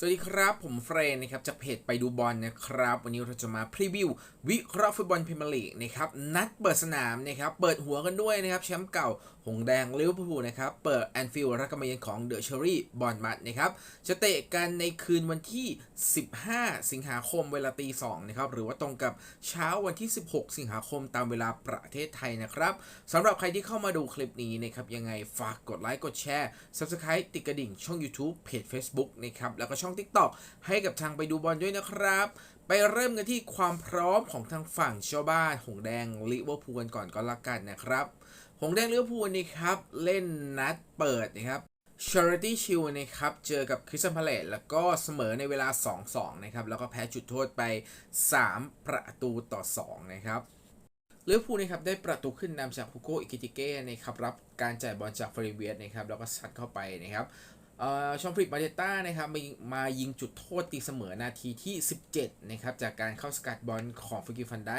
สวัสดีครับ ผมเฟรนนะครับจากเพจไปดูบอลนะครับ วันนี้เราจะมาพรีวิว วิเคราะห์ฟุตบอลพรีเมียร์ลีกนะครับนัดเปิดสนามนะครับเปิดหัวกันด้วยนะครับแชมป์เก่า หงแดงลิเวอร์พูลนะครับเปิดแอนฟิลด์รักมาเยือนของเดอะเชอรี่บอลมัดนะครับจะเตะกันในคืนวันที่ 15 สิงหาคมเวลาตี2นะครับหรือว่าตรงกับเช้าวันที่ 16 สิงหาคมตามเวลาประเทศไทยนะครับสำหรับใครที่เข้ามาดูคลิปนี้นะครับยังไงฝากกดไลค์กดแชร์ Subscribe ติดกระดิ่งช่อง YouTube เพจ Facebook นะครับแล้วก็ช่อง TikTok ให้กับทางไปดูบอลด้วยนะครับ ไปเริ่มกันที่ความพร้อมของทางฝั่งเจ้าบ้านหงแดงลิเวอร์พูลกันก่อนก็แล้วกันนะครับ หงแดงลิเวอร์พูลนะครับเล่นนัดเปิดนะครับ Charity Shield นะครับ เจอกับคริสตันพาเลตแล้วก็เสมอในเวลา 2-2 นะครับ แล้วก็แพ้จุดโทษไป 3 ประตูต่อ 2 นะครับลิเวอร์พูลนะครับได้ประตูขึ้นนำจากฮูโกอิกิติเก้นะครับรับการจ่ายบอลจากฟรเวียสนะครับแล้วก็ซัดเข้าไปนะครับ ชองฟริกมาเดต้านะครับมามายิงจุดโทษตีเสมอนาทีที่ 17 นะครับ จากการเข้าสกัดบอลของฟิกิฟันได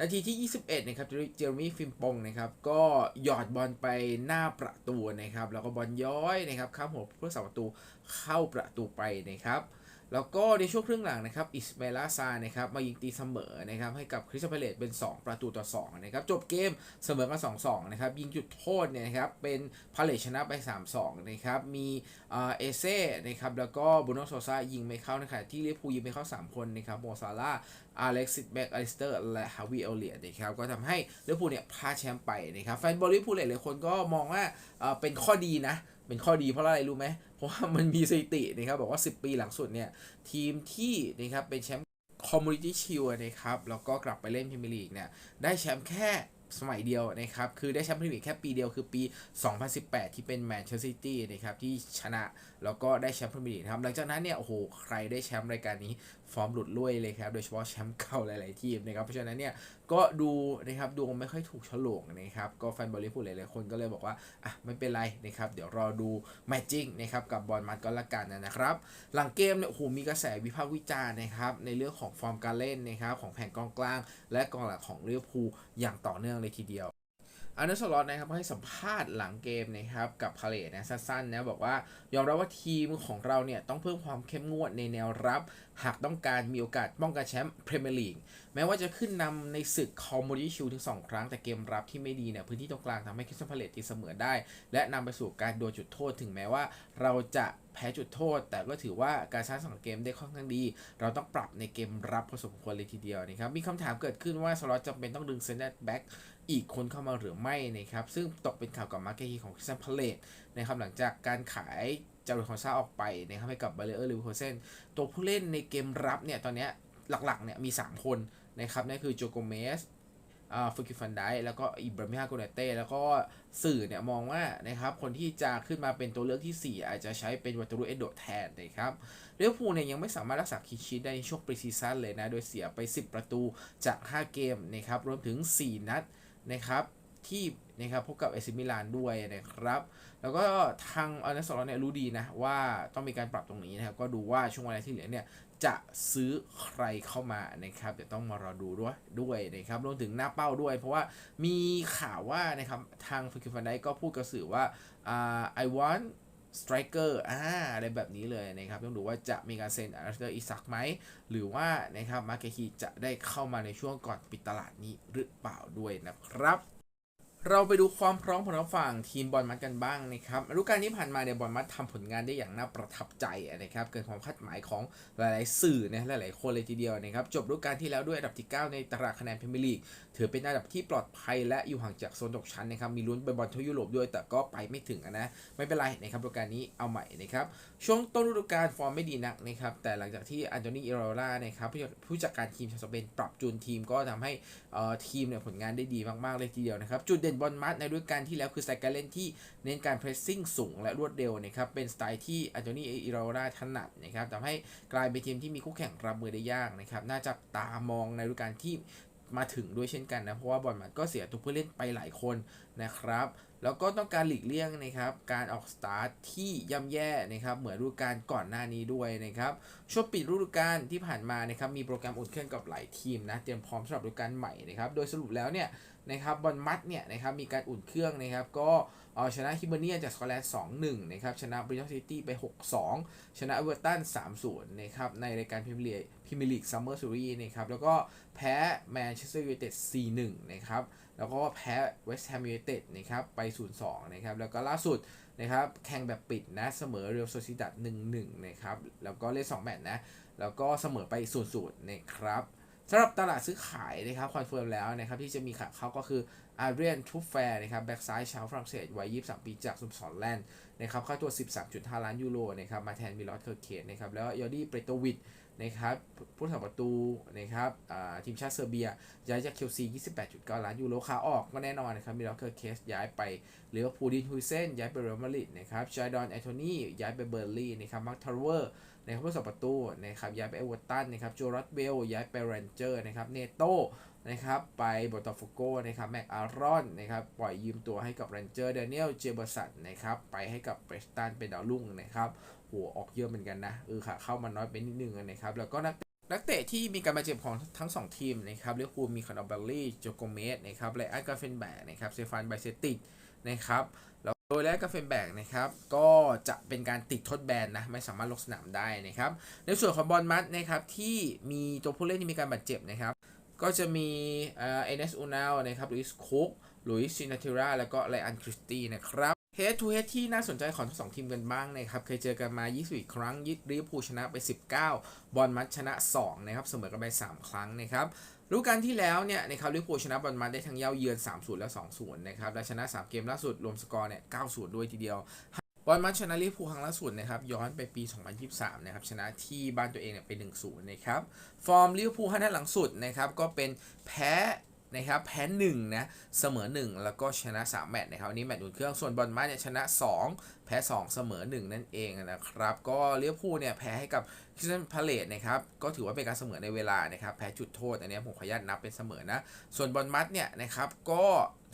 นาทีที่ 21 นะครับเจอร์มี่ฟิมปงนะครับ ก็หยอดบอลไปหน้าประตูนะครับ แล้วก็บอลย้อยนะครับข้ามหัวผู้รักษาประตูเข้าประตูไปนะครับ แล้วก็ในช่วงครึ่งหลังนะครับอิสเมลาซานะครับมายิงตีเสมอนะครับให้กับคริสตัลพาเลตเป็น 2 ประตูต่อ2นะครับจบเกมเสมอกัน2-2นะครับยิงจุดโทษเนี่ยนะครับเป็นพาเลตชนะไป 3-2นะครับมีเอเซ่นะครับแล้วก็บูโนโซซายิงไม่เข้านะครับที่ลิเวอร์พูลยิงไม่เข้า 3 คนนะครับโมซาร่าอเล็กซิสแบ็กอลิสเตอร์และฮาวิเอลเลียนะครับก็ทำให้ลิเวอร์พูลเนี่ยพลาดแชมป์ไปนะครับแฟนบอลลิเวอร์พูลหลายๆคนก็มองว่าเป็นข้อดีนะ เป็นข้อดีเพราะอะไรรู้ไหมเพราะว่ามันมีสถิตินะครับบอกว่า 10 ปีหลังสุดเนี่ย ทีมที่นะครับเป็นแชมป์คอมมูนิตี้ชิลนะครับแล้วก็กลับไปเล่นพรีเมียร์ลีกเนี่ยได้แชมป์แค่สมัยเดียวนะครับ คือได้แชมป์พรีเมียร์ลีกแค่ปีเดียวคือปี 2018 ที่เป็นแมนเชสเตอร์ซิตี้นะครับที่ชนะแล้วก็ได้แชมป์พรีเมียร์ลีกครับหลังจากนั้นเนี่ยโอ้โหใครได้แชมป์รายการนี้ ฟอร์มหลุดลุ่ยเลยครับ โดยเฉพาะแชมป์เก่าหลาย ๆ ทีมนะครับ เพราะฉะนั้นเนี่ยก็ดูนะครับดวงไม่ค่อยถูกฉลกนะครับ ก็แฟนบอลลิฟูลหลาย ๆ คนก็เลยบอกว่าอะไม่เป็นไรนะครับ เดี๋ยวรอดูแมตจิ้งนะครับกับบอลมัดก็แล้วกันนะครับ หลังเกมเนี่ยโอ้โหมีกระแสวิพากษ์วิจารณ์นะครับในเรื่องของฟอร์มการเล่นนะครับของแผงกองกลาง และกองหลังของลิเวอร์พูลอย่างต่อเนื่องเลยทีเดียว อาร์เนสลอตนะครับให้สัมภาษณ์หลังเกมนะครับกับพาเลตนะสั้นๆนะบอกว่ายอมรับว่าทีมของเราเนี่ยต้องเพิ่มความเข้มงวดในแนวรับ หากต้องการมีโอกาสป้องกันแชมป์พรีเมียร์ลีกแม้ว่าจะขึ้นนำในศึกคอมมูนิชิลถึง 2 ครั้งแต่เกมรับที่ไม่ดีเนี่ยพื้นที่ตรงกลางทำให้คริสตันพาเลตตีเสมอได้ และนำไปสู่การโดนจุดโทษถึงแม้ว่าเราจะแพ้จุดโทษ แต่ก็ถือว่าการสร้างสรรค์เกมได้ค่อนข้างดี เราต้องปรับในเกมรับพอสมควรเลยทีเดียวนะครับมีคำถามเกิดขึ้นว่าสล็อตจำเป็นต้องดึงเซนเตอร์แบ็ก อีกคนเข้ามาหรือไม่นะครับ ซึ่งตกเป็นข่าวกับมาร์เก็ตของคริสตันพาเลตนะครับหลังจากการขายจารุคอนซาออกไปนะครับให้กับบลเลอร์ลิวโคเซนตัวผู้เล่นในเกมรับเนี่ยตอนนี้หลักๆเนี่ยมี 3 คนนะครับนั่นคือโจโกเมสอ่าฟูกิฟันไดแล้วก็อิบราฮิมโกเนเต้แล้วก็สื่อเนี่ยมองว่านะครับคนที่จะขึ้นมาเป็นตัวเลือกที่ 4 อาจจะใช้เป็นวัตรุเอโดแทนนะครับเลี้ยวภูเนี่ยยังไม่สามารถรักษาคีชีได้ในช่วงปรีซีซั่นเลยนะ โดยเสียไป 10 ประตูจาก 5 เกมนะครับรวมถึง 4 นัด นะครับที่นะครับพบกับเอซิมิลานด้วยนะครับ แล้วก็ทางอนสอลเนี่ยรู้ดีนะว่าต้องมีการปรับตรงนี้นะครับก็ดูว่าช่วงเวลาที่เหลือเนี่ยจะซื้อใครเข้ามานะครับเดี๋ยวต้องมารอดูด้วยด้วยนะครับรวมถึงหน้าเป้าด้วย เพราะว่ามีข่าวว่านะครับทางฟิกิฟันไดก็พูดกับสื่อว่าอ่า I want สไตร์เกอ่าอะไรแบบนี้เลยนะครับ ต้องดูว่าจะมีการเซ็นอาร์เตอร์อิซักไหม หรือว่านะครับมาเกคีจะได้เข้ามาในช่วงก่อนปิดตลาดนี้หรือเปล่าด้วยนะครับ เราไปดูความพร้อมของทั้งฝั่งทีมบอลมัดกันบ้างนะครับฤดูกาลที่ผ่านมาเนี่ยบอลมัดทำผลงานได้อย่างน่าประทับใจนะครับเกินความคาดหมายของหลายๆสื่อนะหลายๆคนเลยทีเดียวนะครับจบฤดูกาลที่แล้วด้วยอันดับที่ 9 ในตารางคะแนนพรีเมียร์ลีกถือเป็นอันดับที่ปลอดภัยและอยู่ห่างจากโซนตกชั้นนะครับมีลุ้นไปบอลทั่วยุโรปด้วยแต่ก็ไปไม่ถึงนะไม่เป็นไรนะครับฤดูกาลนี้เอาใหม่นะครับช่วงต้นฤดูกาลฟอร์มไม่ดีนักนะครับแต่หลังจากที่อันโตนีอิโรล่านะครับผู้จัดการทีมชาวสเปนปรับจูนทีมก็ทำให้เอ่อทีมเนี่ยผลงานได้ดีมากๆเลยทีเดียวนะครับจุดเด่นบอลมัดในฤดูกาลที่แล้วคือสไตล์การเล่นที่เน้นการเพรสซิ่งสูงและรวดเร็วนะครับเป็นสไตล์ที่อันโตนีอิโรราถนัดนะครับทำให้กลายเป็นทีมที่มีคู่แข่งรับมือได้ยากนะครับน่าจับตามองในฤดูกาลที่มาถึงด้วยเช่นกันนะเพราะว่าบอลมัดก็เสียตัวผู้เล่นไปหลายคนนะครับแล้วก็ต้องการหลีกเลี่ยงนะครับการออกสตาร์ทที่ย่ำแย่นะครับเหมือนฤดูกาลก่อนหน้านี้ด้วยนะครับช่วงปิดฤดูกาลที่ผ่านมานะครับมีโปรแกรมอุ่นเครื่องกับหลายทีมนะเตรียมพร้อมสำหรับฤดูกาลใหม่นะครับโดยสรุปแล้วเนี่ย นะครับบอลมัดเนี่ยนะครับมีการอุ่นเครื่องนะครับก็เอาชนะฮิเบเนียจากสกอตแลนด์2-1นะครับชนะบริ t อ n ซิตี้ไป 6-2 ชนะเอเวอร์ตัน3-0นะครับในรายการพรีเมียร์ลีพรีเมียร์ลีกซัมเมอร์ซีรีนะครับแล้วก็แพ้แมนเชสเตอร์ยูไนเต็ด4-1นะครับแล้วก็แพ้เวสต์แฮมยูไนเต็ดนะครับไป 0-2นะครับแล้วก็ล่าสุดนะครับแข่งแบบปิดนะเสมอเรอัลโซซิดัด1-1นะครับแล้วก็เล่น2แมตช์นะแล้วก็เสมอไป0-0นะครับ สำหรับตลาดซื้อขายนะครับคอนเฟิร์มแล้วนะครับที่จะมีขาเขาก็คืออาเรียนทูฟแฟร์นะครับแบ็กซ้ายชาวฝรั่งเศสวัย 23 ปีจากสุมสอนแลนด์นะครับค่าตัว 13.5 ล้านยูโรนะครับมาแทนมิลอสเคอร์เคสนะครับแล้วยอร์ดี้เปโตวิด นะครับผู้สาประตูนะครับอ่าทีมชาติเซอร์เบีย ย้ายจากเชลซี28.9 ล้านยูโรขาออกก็แน่นอนนะครับมิลอสเคอร์เคสย้ายไปลิเวอร์พูดินฮุยเซนย้ายไปเรอัลมาดริดนะครับจายดอนแอนโทนีย้ายไปเบอร์ลี่นะครับมาร์คทารเวอร์นะครับผู้สาประตูนะครับย้ายไปเอเวอร์ตันนะครับโจรัสเบลย้ายไปเรนเจอร์นะครับเนโตนะครับไปบอตาฟโกนะครับแม็กอารอนนะครับปล่อยยืมตัวให้กับเรนเจอร์เดนิเอลเจเบอร์สันนะครับไปให้กับเบรสตันเป็นดาวรุ่งนะครับ หัวออกเยอะเหมือนกันนะเออค่ะเข้ามาน้อยไปนิดนึงนะครับแล้วก็นักนักเตะที่มีการบาดเจ็บของทั้งสองทีมนะครับเรียกคูมีคอนอเบลลี่โจโกเมสนะครับไลอันกาเฟนแบกนะครับเซฟานไบเซติกนะครับแล้วโดยแรกกาเฟนแบกนะครับก็จะเป็นการติดทดแบนนะไม่สามารถลงสนามได้นะครับในส่วนของบอลมัดนะครับที่มีตัวผู้เล่นที่มีการบาดเจ็บนะครับก็จะมีเอเนสอูนาวนะครับลุยส์คุกลุยส์ซินาติราแล้วก็ไลอันคริสตีนะครับ เฮดทูเฮดที่น่าสนใจของทั้งสองทีมกันบ้างนะครับ เคยเจอกันมา 21 ครั้งยิดริพูชนะไป 19 บอลมัดชนะ 2 นะครับ เสมอกันไป 3 ครั้งนะครับรู้กันที่แล้วเนี่ยนะครับลิเวอร์พูลชนะบอลมัดได้ทั้งเย้าเยือน 3-0 และ 2-0 นะครับ และชนะ 3 เกมล่าสุดรวมสกอร์เนี่ย 9-0 ด้วยทีเดียว บอลมัดชนะลิเวอร์พูลครั้งล่าสุดนะครับ ย้อนไปปี 2023 นะครับ ชนะที่บ้านตัวเองเนี่ยเป็น1-0 นะครับ ฟอร์มลิเวอร์พูลห้านัดหลังสุดนะครับ ก็เป็นแพ้ นะครับแพ้1นะเสมอ 1 แล้วก็ชนะ 3 แมตช์นะครับอันนี้แมตช์อุ่นเครื่องส่วนบอลมัดเนี่ยชนะ 2 แพ้ 2 เสมอ 1 นั่นเองนะครับ ก็เลิเวพูเนี่ยแพ้ให้กับคริสตันพาเลตนะครับก็ถือว่าเป็นการเสมอในเวลานะครับแพ้จุดโทษอันนี้ผมขออนุญาตนับเป็นเสมอนะ ส่วนบอลมัดเนี่ยนะครับก็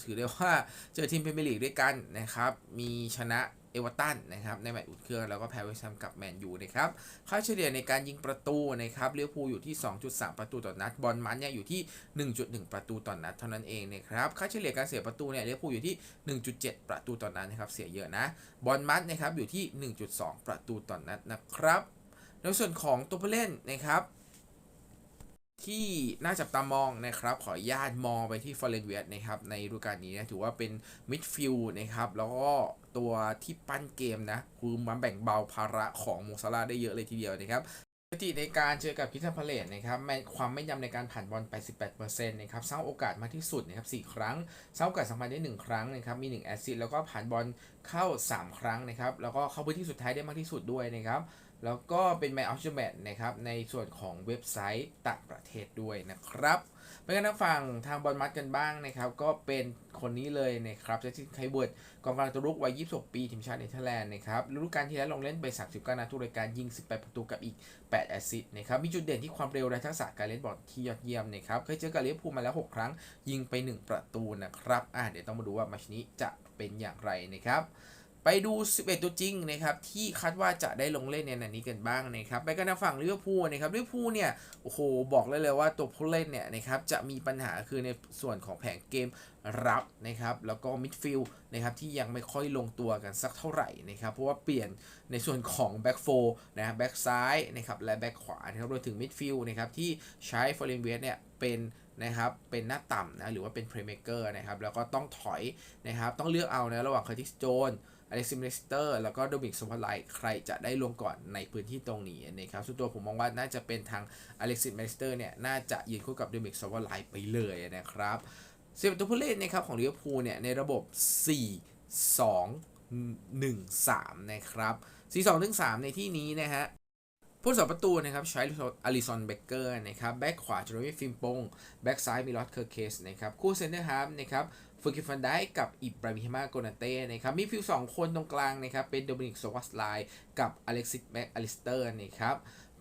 ถือได้ว่าเจอทีมพรีเมียร์ลีกด้วยกันนะครับมีชนะ เอเวอร์ตันนะครับในแมตช์อุ่นเครื่องแล้วก็แพ้เวสต์แฮมกับแมนยูนะครับค่าเฉลี่ยในการยิงประตูนะครับเลิเวพูอยู่ที่ 2.3 ประตูต่อนัด บอลมันเนี่ยอยู่ที่ 1.1 ประตูต่อนัดเท่านั้นเองนะครับค่าเฉลี่ยการเสียประตูเนี่ยเลิเวพูอยู่ที่ 1.7 ประตูต่อนัดนะครับเสียเยอะนะบอลมัดนะครับอยู่ที่ 1.2 ประตูต่อนัดนะครับในส่วนของตัวผู้เล่นนะครับ ที่น่าจับตามองนะครับ ขออนุญาตมองไปที่ฟอร์เรนเวียนะครับ ในฤดูกาลนี้นะถือว่าเป็นมิดฟิลด์นะครับ แล้วก็ตัวที่ปั้นเกมนะ คือมันแบ่งเบาภาระของโมซาลาได้เยอะเลยทีเดียวนะครับสถิติในการเจอกับคิทันพาเลตนะครับความไม่นยำในการผ่านบอล 88%นะครับสร้างโอกาสมาที่สุดนะครับ4ครั้งสร้างโอกาสสำคัญได้ 1 ครั้งนะครับมี 1 แอสซิสต์แล้วก็ผ่านบอลเข้า 3 ครั้งนะครับแล้วก็เข้าพื้นที่สุดท้ายได้มากที่สุดด้วยนะครับ แล้วก็เป็นแมนออฟเดอะแมตนะครับในส่วนของเว็บไซต์ต่างประเทศด้วยนะครับไปกันทางฝั่งทางบอลมัดกันบ้างนะครับ ก็เป็นคนนี้เลยนะครับเจสซี่ไคเวิร์ดกองกลางตัวรุกวัย 26 ปีทีมชาติเนเธอร์แลนด์นะครับฤดูกาลที่แล้วลงเล่นไป 39นัดทุกรายการยิง 18 ประตูกับอีก 8 แอสซิสต์นะครับมีจุดเด่นที่ความเร็วและทักษะการเล่นบอลที่ยอดเยี่ยมนะครับเคยเจอกับลิเวอร์พูลมาแล้ว 6 ครั้งยิงไป 1 ประตูนะครับอะเดี๋ยวต้องมาดูว่ามตชนี้จะเป็นอย่างไรนะครับ ไปดู 11 ตัวจริงนะครับที่คาดว่าจะได้ลงเล่นในนัดนี้กันบ้างนะครับไปกันทางฝั่งลิเวอร์พูลนะครับลิเวอร์พูลเนี่ยโอ้โหบอกเลยเลยว่าตัวผู้เล่นเนี่ยนะครับจะมีปัญหาคือในส่วนของแผงเกมรับนะครับแล้วก็มิดฟิลด์นะครับที่ยังไม่ค่อยลงตัวกันสักเท่าไหร่นะครับเพราะว่าเปลี่ยนในส่วนของแบ็กโฟนะครับแบ็กซ้ายนะครับและแบ็กขวานะครับรวมถึงมิดฟิลด์นะครับที่ใช้ฟอร์เรนเวสเนี่ยเป็นนะครับเป็นหน้าต่ำนะหรือว่าเป็นเพลย์เม k เกอร์นะครับแล้วก็ต้องถอยนะครับต้องเลือกเอานะระหว่างคอร์ติสโจน อเล็กซิมเลสเตอร์แล้วก็โดมิกสมพลไลใครจะได้ลงก่อนในพื้นที่ตรงนี้นะครับส่วนตัวผมมองว่าน่าจะเป็นทางอเล็กซิมเลสเตอร์เนี่ยน่าจะยืนคู่กับโดมิกสมพลไลไปเลยนะครับเสียตัวผู้เล่นนะครับของลิเวอร์พูลเนี่ยในระบบ 4 2 1 3 นะครับ 4 2 1 3 ในที่นี้นะฮะผู้สาประตูนะครับใช้อลิซอนเบเกอร์นะครับแบ็กขวาจอร์มี่ฟิมปงแบ็กซ้ายมีลอตเคอร์เคสนะครับคู่เซนเตอร์ฮาร์ฟนะครับ ฟูกิฟันได้กับอิบราฮิมาโกนาเต้นะครับมีฟิลสองคนตรงกลางนะครับเป็นโดมินิกโซวัสไลกับอเล็กซิสแบ็กอลิสเตอร์นะครับ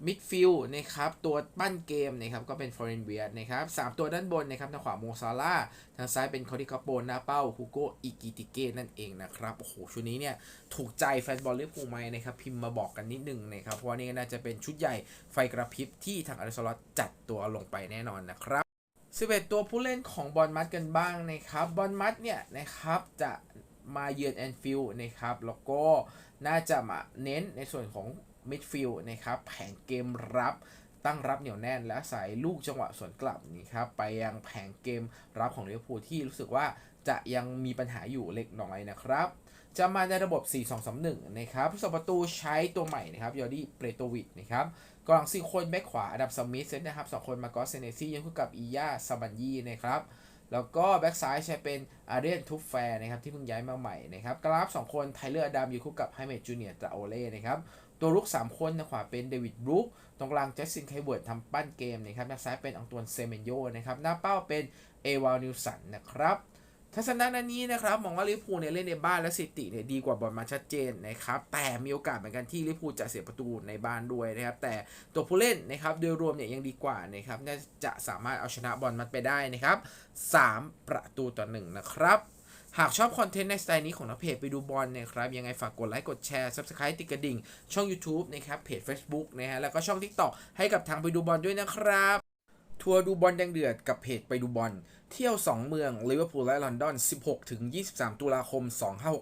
มิดฟิลนะครับตัวปั้นเกมนะครับก็เป็นฟอร์เรนเวียนะครับสามตัวด้านบนนะครับทางขวาโมซาร่าทางซ้ายเป็นคอริคาโปนาเป้าฮูโกอิกิติเกนั่นเองนะครับโอ้โหชุดนี้เนี่ยถูกใจแฟนบอลลิเวอร์พูลไหมนะครับพิมพ์มาบอกกันนิดนึงนะครับเพราะว่านี่น่าจะเป็นชุดใหญ่ไฟกระพริบที่ทางอาริสลอตจัดตัวลงไปแน่นอนนะครับ 11 ตัวผู้เล่นของบอลมัดกันบ้างนะครับ บอลมัดเนี่ยนะครับจะมาเยือนแอนฟิลด์นะครับ แล้วก็น่าจะมาเน้นในส่วนของมิดฟิลด์นะครับ แผงเกมรับตั้งรับเหนียวแน่นและใส่ลูกจังหวะสวนกลับนี่ครับ ไปยังแผงเกมรับของลิเวอร์พูลที่รู้สึกว่าจะยังมีปัญหาอยู่เล็กน้อยนะครับ จะมาในระบบ 4-2-3-1 นะครับผู้สประตูใช้ตัวใหม่นะครับยอร์ดี้เปรโตวิชนะครับ กองหลังสี่คนแบ็คขวาอดับสมิธเซตนะครับสองคนมาโกอสเซเนซี่ยังคู่กับอียาซาบันยีนะครับแล้วก็แบ็กซ้ายใช้เป็นอาเรียนทูฟแฟร์นะครับที่เพิ่งย้ายมาใหม่นะครับกราฟ 2 คนไทเลอร์อดัมอยู่คู่กับไฮเมดจูเนียร์ตราโอเล่นะครับตัวรุก 3 คนนะขวาเป็นเดวิดบรูคตรงกลางแจ็คสินไคเวิร์ดทำปั้นเกมนะครับหน้าซ้ายเป็นอังตวนเซเมนโยนะครับหน้าเป้าเป็นเอวาลนิวสันนะครับ ทัศนะนันนี้นะครับมองว่าลิพูเนี่ยเล่นในบ้านและสิติเนี่ยดีกว่าบอลมาชัดเจนนะครับแต่มีโอกาสเหมือนกันที่ลิพูจะเสียประตูในบ้านด้วยนะครับแต่ตัวผู้เล่นนะครับโดยรวมเนี่ยยังดีกว่านะครับน่าจะสามารถเอาชนะบอลมัดไปได้นะครับ 3 ประตูต่อหนึ่งนะครับหากชอบคอนเทนต์ในสไตล์นี้ของนักเพจไปดูบอลนะครับ ยังไงฝากกดไลค์กดแชร์ Subscribe ติดกระดิ่ง ช่อง YouTube นะครับ เพจ Facebook นะฮะแล้วก็ช่อง TikTok ให้กับทางไปดูบอลด้วยนะครับ ทัวร์ดูบอลแดงเดือดกับเพจไปดูบอล เที่ยว 2 เมืองลิเวอร์พูลและลอนดอน 16 ถึง 23 ตุลาคม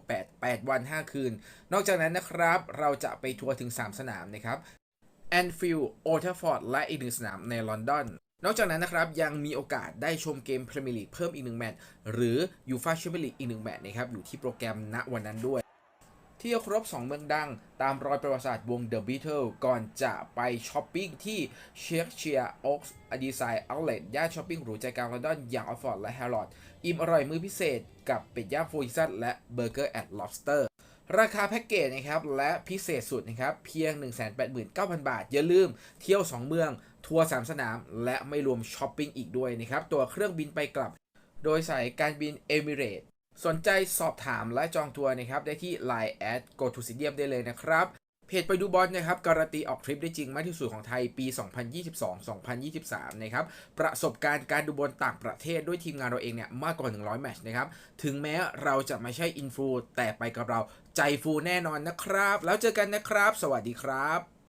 2568 8 วัน 5 คืน นอกจากนั้นนะครับ เราจะไปทัวร์ถึง 3 สนามนะครับแอนฟิลด์โอเทอร์ฟอร์ดและอีกหนึ่งสนามในลอนดอน นอกจากนั้นนะครับ ยังมีโอกาสได้ชมเกมพรีเมียร์ลีกเพิ่มอีกหนึ่งแมตช์หรือยูฟาแชมเปี้ยนลีกอีกหนึ่งแมตช์นะครับอยู่ที่โปรแกรมณวันนั้นด้วย เที่ยวครบ 2 เมืองดัง ตามรอยประวัติศาสตร์วง The Beatles ก่อนจะไปช้อปปิ้งที่เชคเชียร์โอ๊กส์อดีไซน์เอาเลตย่านช้อปปิ้งหรูใจกลางลอนดอนอย่างออฟฟอร์ดและแฮร์รอดอิ่มอร่อยมื้อพิเศษกับเป็ดย่างฟูซิซันและเบอร์เกอร์แอดล็อบสเตอร์ราคาแพ็กเกจนะครับ และพิเศษสุดนะครับ เพียง 189,000 บาท อย่าลืมเที่ยว 2 เมือง ทัวร์ 3 สนาม และไม่รวมช้อปปิ้งอีกด้วยนะครับ ตัวเครื่องบินไปกลับ โดยสายการบินเอมิเรต สนใจสอบถามและจองทัวร์นะครับได้ที่ Line at go to stadium ได้เลยนะครับเพจไปดูบอลนะครับการันตีออกทริปได้จริงมากที่สุดของไทยปี 2022-2023 นะครับประสบการณ์การดูบอลต่างประเทศด้วยทีมงานเราเองเนี่ยมากกว่า 100 แมตช์นะครับถึงแม้เราจะไม่ใช่อินฟูแต่ไปกับเราใจฟูแน่นอนนะครับ แล้วเจอกันนะครับ สวัสดีครับ